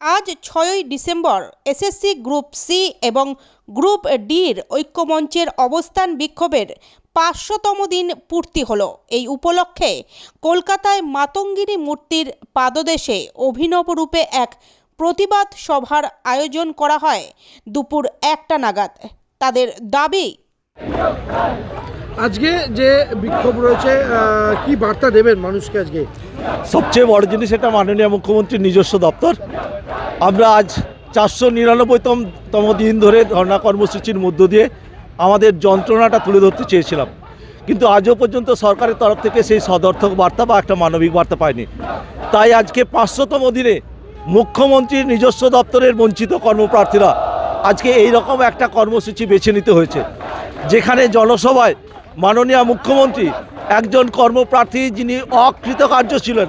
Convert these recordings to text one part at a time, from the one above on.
আজ ছয়ই December, SSC group C এবং গ্রুপ ডির ঐক্যমঞ্চের অবস্থান বিক্ষোভের পাঁচশোতম দিন পূর্তি হলো। এই উপলক্ষে কলকাতায় মাতঙ্গিনী মূর্তির পাদদেশে অভিনব রূপে এক প্রতিবাদ সভার আয়োজন করা হয় দুপুর একটা নাগাদ। তাদের দাবি, আজকে যে বিক্ষোভ রয়েছে কি বার্তা দেবেন মানুষকে আজকে? সবচেয়ে বড় জিনিস এটা মাননীয় মুখ্যমন্ত্রীর নিজস্ব দপ্তর। আমরা আজ চারশো নিরানব্বইতম তম দিন ধরে ধর্ণা কর্মসূচির মধ্য দিয়ে আমাদের যন্ত্রণাটা তুলে ধরতে চেয়েছিলাম। কিন্তু আজও পর্যন্ত সরকারের তরফ থেকে সেই সদর্থক বার্তা বা একটা মানবিক বার্তা পায়নি তাই আজকে পাঁচশোতম দিনে মুখ্যমন্ত্রীর নিজস্ব দপ্তরের বঞ্চিত কর্মপ্রার্থীরা আজকে এই রকম একটা কর্মসূচি বেছে নিতে হয়েছে। যেখানে জনসভায় মাননীয় মুখ্যমন্ত্রী একজন কর্মপ্রার্থী যিনি অকৃতকার্য ছিলেন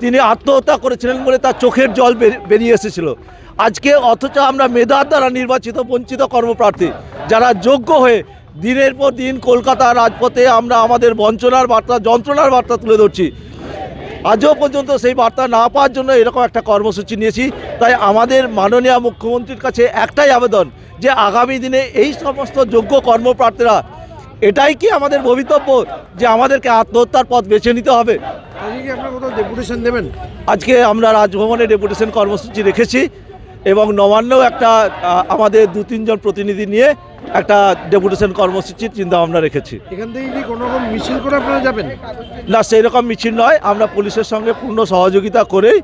তিনি আত্মহত্যা করেছিলেন বলে তার চোখের জল বের- বেরিয়ে এসেছিল। আজকে অথচ আমরা মেধার দ্বারা নির্বাচিত, বঞ্চিত কর্মপ্রার্থী, যারা যোগ্য হয়ে দিনের পর দিন কলকাতা রাজপথে আমরা আমাদের বঞ্চনার বার্তা, যন্ত্রণার বার্তা তুলে ধরছি। আজও পর্যন্ত সেই বার্তা না পাওয়ার জন্য এরকম একটা কর্মসূচি নিয়েছি। তাই আমাদের মাননীয় মুখ্যমন্ত্রীর কাছে একটাই আবেদন যে আগামী দিনে এই সমস্ত যোগ্য কর্মপ্রার্থীরা এটাই কি আমাদের ভবিতব্য যে আমাদেরকে আত্মহত্যার পথ বেছে নিতে হবে? ডেপুটেশন দেবেন? আজকে আমরা রাজভবনে ডেপুটেশন কর্মসূচি রেখেছি এবং নবান্নেও একটা আমাদের দু তিনজন প্রতিনিধি নিয়ে একটা ডেপুটেশন কর্মসূচির চিন্তা ভাবনা রেখেছি। এখান থেকে কি কোনো রকম মিছিল করে আপনারা যাবেন? না সেই রকম মিছিল নয়। আমরা পুলিশের সঙ্গে পূর্ণ সহযোগিতা করেই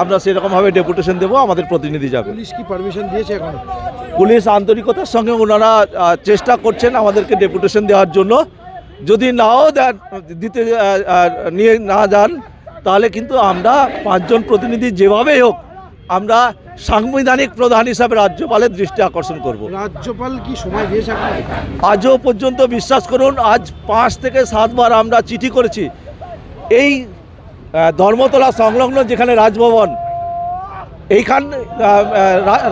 আমরা সেরকমভাবে ডেপুটেশন দেবো আমাদের প্রতিনিধি যাবে। পুলিশ কি পারমিশন দিয়েছে এখন? পুলিশ আন্তরিকতার সঙ্গে ওনারা চেষ্টা করছেন আমাদেরকে ডেপুটেশন দেওয়ার জন্য। যদি নাও দেন দিতে নিয়ে না যান তাহলে কিন্তু আমরা পাঁচজন প্রতিনিধি যেভাবেই হোক আমরা সাংবিধানিক প্রধান হিসাবে রাজ্যপালের দৃষ্টি আকর্ষণ করব। রাজ্যপাল কি সময় দিয়েছে আজও পর্যন্ত বিশ্বাস করুন আজ পাঁচ থেকে সাতবার আমরা চিঠি করেছি। এই ধর্মতলা সংলগ্ন যেখানে রাজভবন, এইখান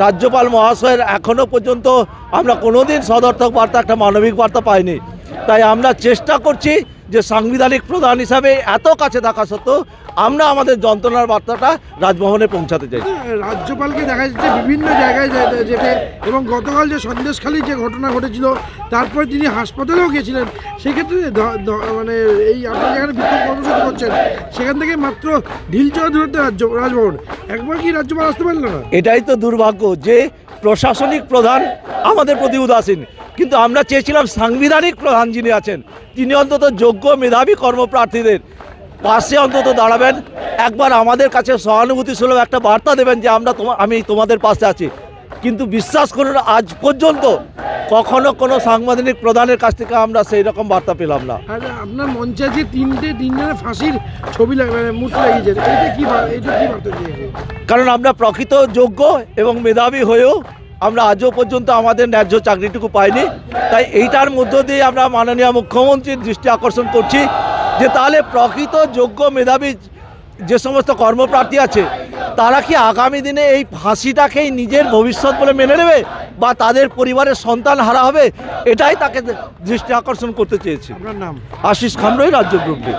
রাজ্যপাল মহাশয়ের এখনও পর্যন্ত আমরা কোনোদিন সদর্থক বার্তা, একটা মানবিক বার্তা পাইনি। তাই আমরা চেষ্টা করছি যে সাংবিধানিক প্রধান হিসাবে এত কাছে থাকা সত্ত্বেও আমরা আমাদের যন্ত্রণার বার্তাটা রাজভবনে পৌঁছাতে চাই। রাজ্যপালকে দেখা যাচ্ছে বিভিন্ন জায়গায় যেতে এবং গতকাল যে সন্দেশখালী যে ঘটনা ঘটেছিল তারপর তিনি হাসপাতালেও গেছিলেন সেক্ষেত্রে মানে এই আপনি যেখানে বিক্ষোভ কর্মসূচি করছেন সেখান থেকে মাত্র ঢিল ঢিলচড়া দূরত্বে রাজ্য রাজভবন। একবার কি রাজ্যপাল আসতে পারল না? এটাই তো দুর্ভাগ্য যে প্রশাসনিক প্রধান আমাদের প্রতি উদাসীন। কিন্তু আমরা চেয়েছিলাম সাংবিধানিক প্রধান যিনি আছেন তিনি অন্তত যোগ্য মেধাবী কর্মপ্রার্থীদের পাশে অন্তত দাঁড়াবেন। একবার আমাদের কাছে সহানুভূতি সুলভ একটা বার্তা দেবেন যে আমরা তোমা আমি তোমাদের পাশে আছি। কিন্তু বিশ্বাস করুন আজ পর্যন্ত কখনো কোনো সাংবিধানিক প্রধানের কাছ থেকে আমরা সেই রকম বার্তা পেলাম না। আপনার মঞ্চে যে তিনটে তিনজনের ফাঁসির ছবি মানে মূর্তি লাগিয়েছে এটা কি কারণ আমরা প্রকৃত যোগ্য এবং মেধাবী হয়েও আমরা আজও পর্যন্ত আমাদের ন্যায্য চাকরিটুকু পাইনি। তাই এইটার মধ্য দিয়ে আমরা মাননীয় মুখ্যমন্ত্রীর দৃষ্টি আকর্ষণ করছি যে তাহলে প্রকৃত যোগ্য মেধাবী যে সমস্ত কর্মপ্রার্থী আছে তারা কি আগামী দিনে এই ফাঁসিটাকেই নিজের ভবিষ্যৎ বলে মেনে নেবে বা তাদের পরিবারের সন্তান হারা হবে? এটাই তাকে দৃষ্টি আকর্ষণ করতে চেয়েছি। আশিস খামরই রাজ্য গ্রুপ ডি।